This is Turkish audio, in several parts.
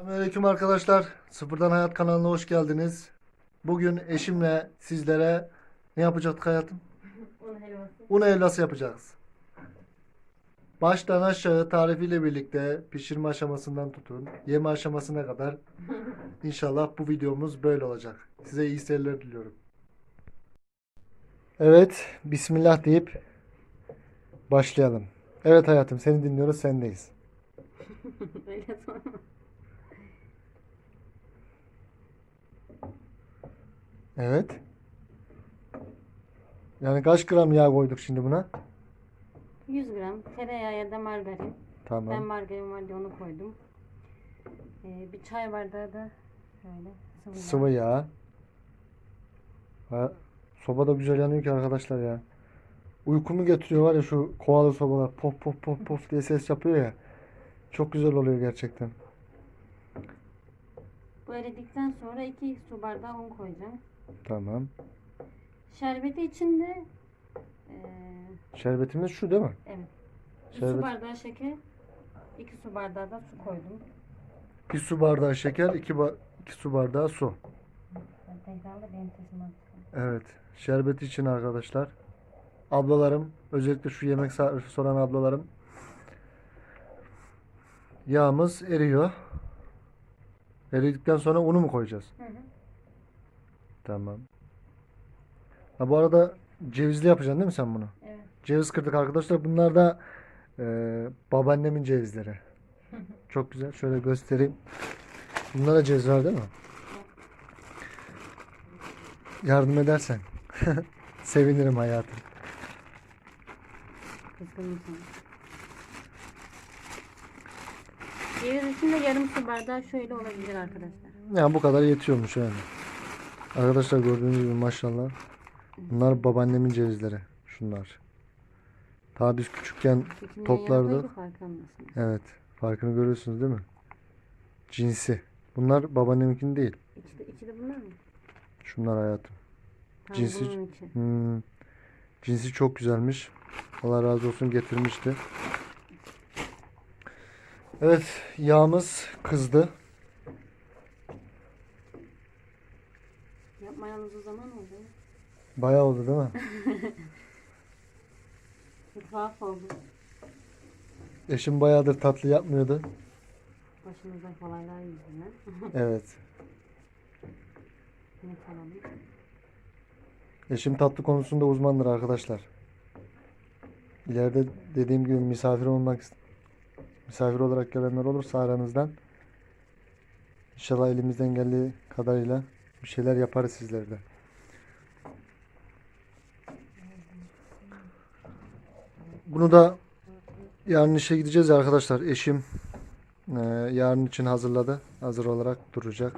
Selamünaleyküm arkadaşlar. Sıfırdan Hayat kanalına hoş geldiniz. Bugün eşimle sizlere ne yapacaktık hayatım? Un helvası. Un helvası yapacağız. Baştan aşağı tarifiyle birlikte pişirme aşamasından tutun, yeme aşamasına kadar inşallah bu videomuz böyle olacak. Size iyi seyirler diliyorum. Evet, Bismillah deyip başlayalım. Evet hayatım, seni dinliyoruz, sendeyiz. Öyle sorma. Evet. Yani kaç gram yağ koyduk şimdi buna? 100 gram tereyağı ya da margarin. Ben Tamam. margarin var diye onu koydum. Ee, bir çay bardağı da şöyle sıvı, yağ. Sıvı yağ. Ha, soba da güzel yanıyor ki arkadaşlar ya. Uykumu getiriyor var ya şu kovalı sobalar pof pof pof pof diye ses yapıyor ya. Çok güzel oluyor gerçekten. Bu eridikten sonra 2 su bardağı un koyacağım. Tamam. Şerbeti için de ee, Şerbetimiz şu değil mi? evet. Bir Şerbet. su bardağı şeker, 2 su bardağı da su koydum. Bir su bardağı şeker, iki, ba- iki su bardağı su. Ben benim sesim artık. Evet. Şerbeti için arkadaşlar. Ablalarım, özellikle şu yemek tarifi soran ablalarım. Yağımız eriyor. Eridikten sonra unu mu koyacağız? Hı hı. Tamam. Ha, bu arada cevizli yapacaksın değil mi sen bunu? Evet. Ceviz kırdık arkadaşlar. Bunlar da e, babaannemin cevizleri. Çok güzel. Şöyle göstereyim. Bunlara da ceviz var değil mi? Yardım edersen. Sevinirim hayatım. Kızgınım sana. Ceviz için de yarım su bardağı şöyle olabilir arkadaşlar. Yani bu kadar yetiyormuş yani. Arkadaşlar gördüğünüz gibi maşallah. Bunlar babaannemin cevizleri. Şunlar. Daha biz küçükken koyduk, farkındasınız. evet farkını görüyorsunuz değil mi? Cinsi. Bunlar babaanneminkini değil. İçi de, içi de bunlar mı? Şunlar hayatım. Tam Cinsi-. Hmm. Cinsi çok güzelmiş. Allah razı olsun getirmişti. Evet yağımız kızdı. Yapmayanız o zaman oldu. Bayağı oldu değil mi? Bir tuhaf oldu. Eşim bayağıdır tatlı yapmıyordu. Başımıza olaylar yüzünden. Evet. ne kalalım. Eşim tatlı konusunda uzmandır arkadaşlar. İleride dediğim gibi misafir olmak misafir olarak gelenler olursa aranızdan inşallah elimizden geldiği kadarıyla bir şeyler yaparız sizlerle. Bunu da yarın işe gideceğiz ya arkadaşlar. Eşim eee, yarın için hazırladı. Hazır olarak duracak.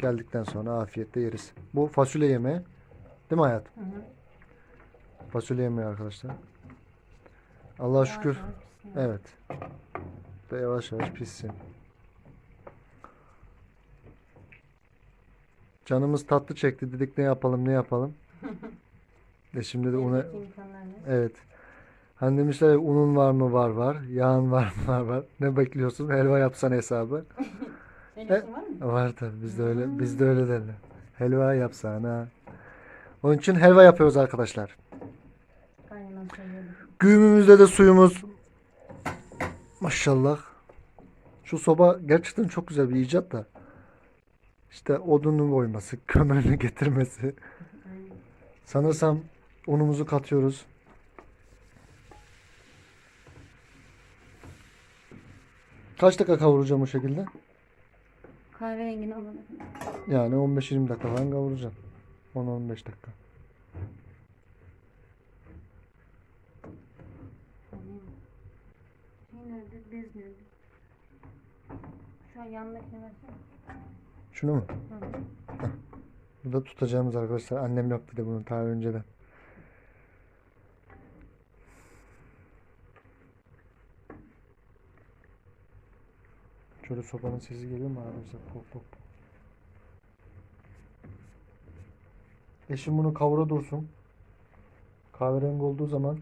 Geldikten sonra afiyetle yeriz. Bu fasulye yemeği. Değil mi hayatım? Hı hı. Fasulye yemeği arkadaşlar. Allah'a şükür. Yavaş yavaş pişsin. Evet. Ve yavaş yavaş pişsin. Canımız tatlı çekti dedik ne yapalım ne yapalım. E şimdi de una evet. Hani demişler ya, unun var mı var var. Yağın var mı var var. Ne bekliyorsun? Helva yapsan hesabı. Öyle E- var mı? Var tabii bizde öyle bizde öyle derler. Helva yapsan ha. Onun için helva yapıyoruz arkadaşlar. Söylüyordu. Güğümümüzde de suyumuz. Maşallah. Şu soba gerçekten çok güzel bir icat da. İşte odunun koyması, kömürünü getirmesi. Sanırsam unumuzu katıyoruz. Kaç dakika kavuracağım o şekilde? Kahverengini alalım. Yani 15-20 dakika falan kavuracağım. 10-15 dakika. Şey nerede? Bez nerede? Şu an yanındakini versene. Şunu mu? Hı. Burada tutacağımız arkadaşlar. Annem yaptı da bunu daha önceden. Şöyle sobanın sesi geliyor mu arkadaşlar? Pop pop. Eşim bunu kavura dursun. Kahverengi olduğu zaman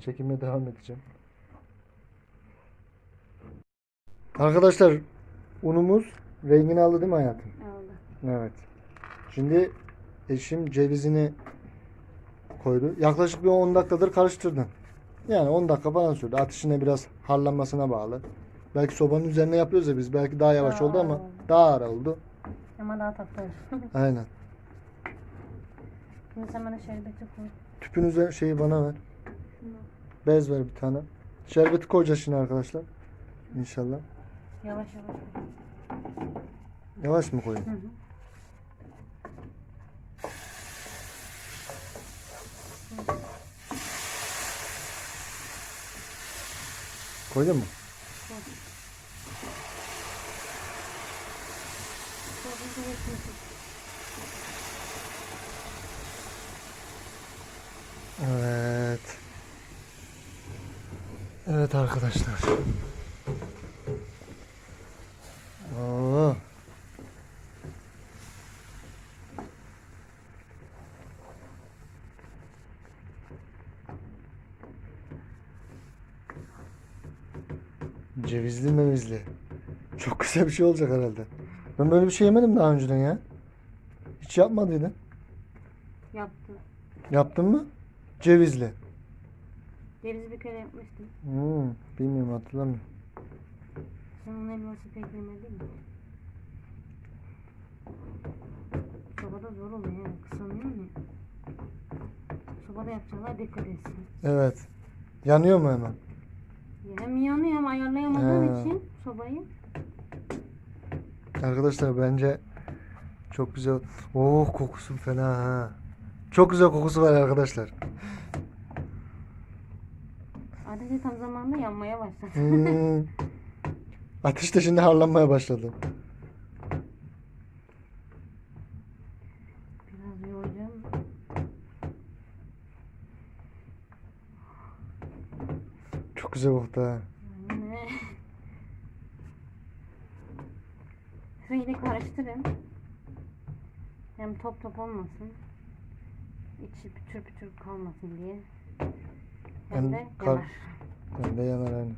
çekime devam edeceğim. Arkadaşlar unumuz rengini aldı değil mi hayatım? Oldu. Evet. Şimdi eşim cevizini koydu. Yaklaşık bir 10 dakikadır karıştırdım. Yani 10 dakika falan sürdü. Ateşine biraz harlanmasına bağlı. Belki sobanın üzerine yapıyoruz ya biz. Belki daha yavaş Daha oldu ama ağır oldu. daha ağır oldu. Ama daha tatlı. Aynen. Şimdi sen bana şerbeti koy. Tüpün üzerine şeyi bana ver. Şunu. Bez ver bir tane. Şerbeti koyacağız şimdi arkadaşlar. İnşallah. Yavaş yavaş. Yavaş mı koyayım? Hı hı. Koydun mu? Evet. Evet arkadaşlar. Cevizli mevizli. Çok güzel bir şey olacak herhalde. Ben böyle bir şey yemedim daha önceden ya. Hiç yapmadıydın. Yaptım. Yaptın mı? Cevizli. Cevizi bir kere yapmıştım. Hmm, bilmiyorum hatırlamıyorum. Sen onun elması pek yemedin mi? Sobada zor oluyor ya. Kısamıyor mu? Sobada yapacaklar dikkat etsin. Evet. Yanıyor mu hemen? Hem yanıyor hem ayarlayamadığın He. için sobayı. Arkadaşlar bence çok güzel. Oh kokusu fena ha. Çok güzel kokusu var arkadaşlar. Ateşi tam zamanında yanmaya başladı. Hmm. Ateş de şimdi harlanmaya başladı. Biraz yoğuracağım. Anne. Şöyle karıştırın. Hem top top olmasın. İçi pütür pütür kalmasın diye. Hem Ben de kar- yanar. Ben de yanar aynı.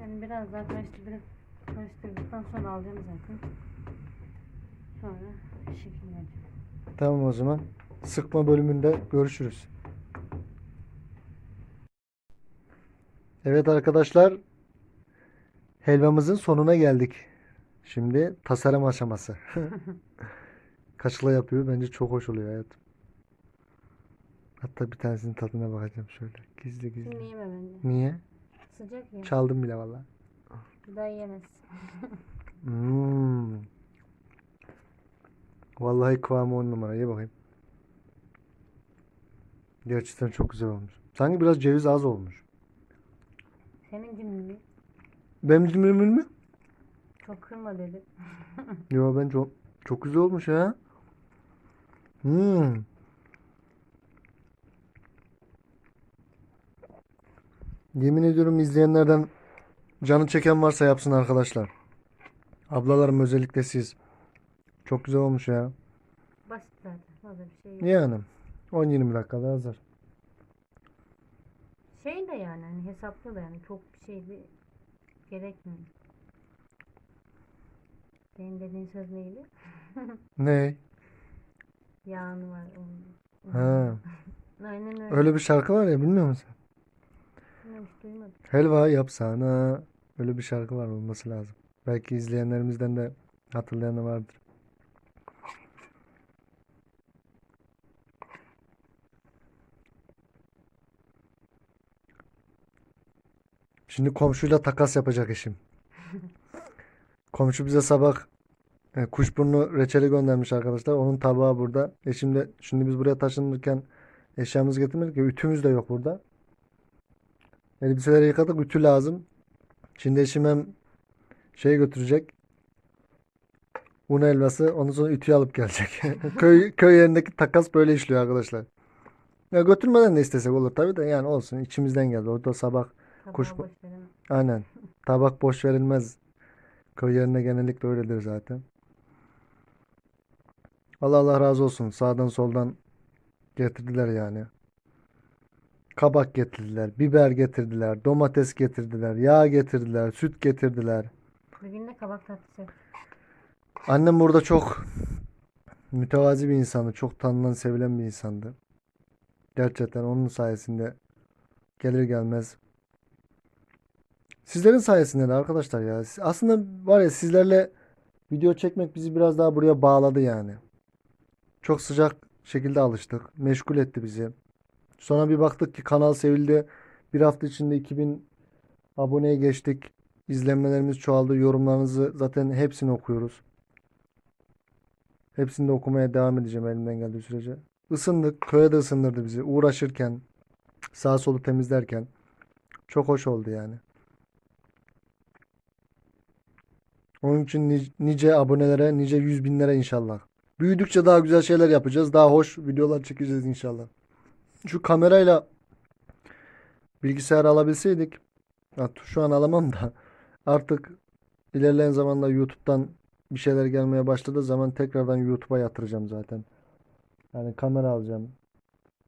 Yani biraz daha karıştırdık, karıştırdıktan sonra alacağım zaten. Sonra şekil vereceğim. Tamam o zaman. Sıkma bölümünde görüşürüz. Evet arkadaşlar. Helvamızın sonuna geldik. Şimdi tasarım aşaması. Kaçla yapıyor. Bence çok hoş oluyor hayatım. Hatta bir tanesinin tadına bakacağım şöyle. Gizli Şimdi gizli. yeme bence. Niye? Sıcak ya. Çaldım bile valla. Bir daha yiyemezsin. Hmm. Vallahi kıvamı on numara. Ye bakayım. Gerçekten çok güzel olmuş. Sanki biraz ceviz az olmuş. Senin cimri Benim cimrimin mi? çok kırma dedi. Yo ben çok çok güzel olmuş ya. Hmm. Yemin ediyorum izleyenlerden canı çeken varsa yapsın arkadaşlar. Ablalarım özellikle siz. Çok güzel olmuş ya. Basit zaten. Fazla bir şey yok. Yani 10-20 dakikada hazır. Şey de yani hani hesaplı da yani çok bir şey de gerekmiyor. Senin dediğin söz neydi? Ne? Yağını var onun. Ha. Aynen öyle. Öyle bir şarkı var ya bilmiyor musun? Bilmiyorum, hiç duymadım. Helva yapsana. Öyle bir şarkı var olması lazım. Belki izleyenlerimizden de hatırlayan da vardır. Şimdi komşuyla takas yapacak eşim. Komşu bize sabah e, kuşburnu reçeli göndermiş arkadaşlar. Onun tabağı burada. Eşim de şimdi biz buraya taşınırken eşyamızı getirmedik ya ütümüz de yok burada. Elbiseleri yıkadık. Ütü lazım. Şimdi eşim hem şey götürecek. Un helvası. Ondan sonra ütüyü alıp gelecek. Köy köy yerindeki takas böyle işliyor arkadaşlar. Ya götürmeden de istesek olur tabii de yani olsun. içimizden geldi. Orada sabah Tabağı Kuş boş veremem. aynen. Tabak boş verilmez. Köy yerine genellikle öyledir zaten. Allah Allah razı olsun. Sağdan soldan getirdiler yani. kabak getirdiler, biber getirdiler, domates getirdiler, yağ getirdiler, süt getirdiler. Bugün de kabak tatlısı. Annem burada çok mütevazi bir insandı. Çok tanınan, sevilen bir insandı. Gerçekten onun sayesinde gelir gelmez. Sizlerin sayesinde de arkadaşlar ya. Aslında var ya sizlerle video çekmek bizi biraz daha buraya bağladı yani. Çok sıcak şekilde alıştık. Meşgul etti bizi. Sonra bir baktık ki kanal sevildi. Bir hafta içinde 2000 aboneye geçtik. İzlenmelerimiz çoğaldı. Yorumlarınızı zaten hepsini okuyoruz. Hepsini de okumaya devam edeceğim elimden geldiği sürece. Isındık. Köye de ısındırdı bizi. Uğraşırken, sağ solu temizlerken. Çok hoş oldu yani. Onun için ni- nice abonelere, nice yüz binlere inşallah. Büyüdükçe daha güzel şeyler yapacağız. Daha hoş videolar çekeceğiz inşallah. Şu kamerayla bilgisayar alabilseydik. Şu an alamam da artık ilerleyen zamanda YouTube'dan bir şeyler gelmeye başladığı zaman tekrardan YouTube'a yatıracağım zaten. Yani kamera alacağım.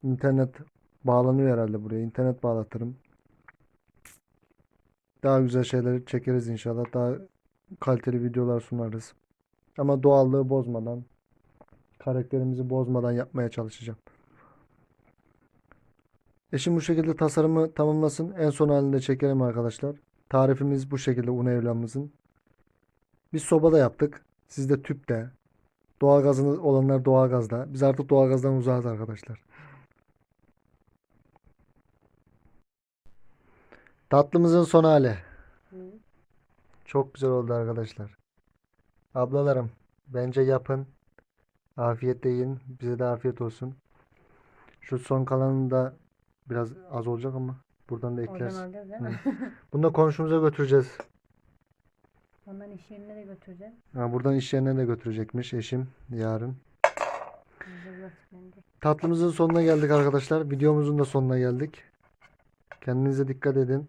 İnternet bağlanıyor herhalde buraya. İnternet bağlatırım. Daha güzel şeyler çekeriz inşallah. Daha kaliteli videolar sunarız. Ama doğallığı bozmadan, karakterimizi bozmadan yapmaya çalışacağım. Eşim bu şekilde tasarımı tamamlasın. En son halinde çekelim arkadaşlar. Tarifimiz bu şekilde un evlamımızın. Biz sobada yaptık. Siz de tüpte. Doğalgazınız olanlar doğalgazda. Biz artık doğalgazdan uzağız arkadaşlar. Tatlımızın son hali. Çok güzel oldu arkadaşlar. Ablalarım bence yapın. Afiyetle yiyin. Bize de afiyet olsun. Şu son kalanını da biraz az olacak ama buradan da Oradan ekleriz. alacağız değil mi? Bunu da komşumuza götüreceğiz. Ondan iş yerine de götüreceğiz. Ha, buradan iş yerine de götürecekmiş eşim yarın. Tatlımızın sonuna geldik arkadaşlar. Videomuzun da sonuna geldik. Kendinize dikkat edin.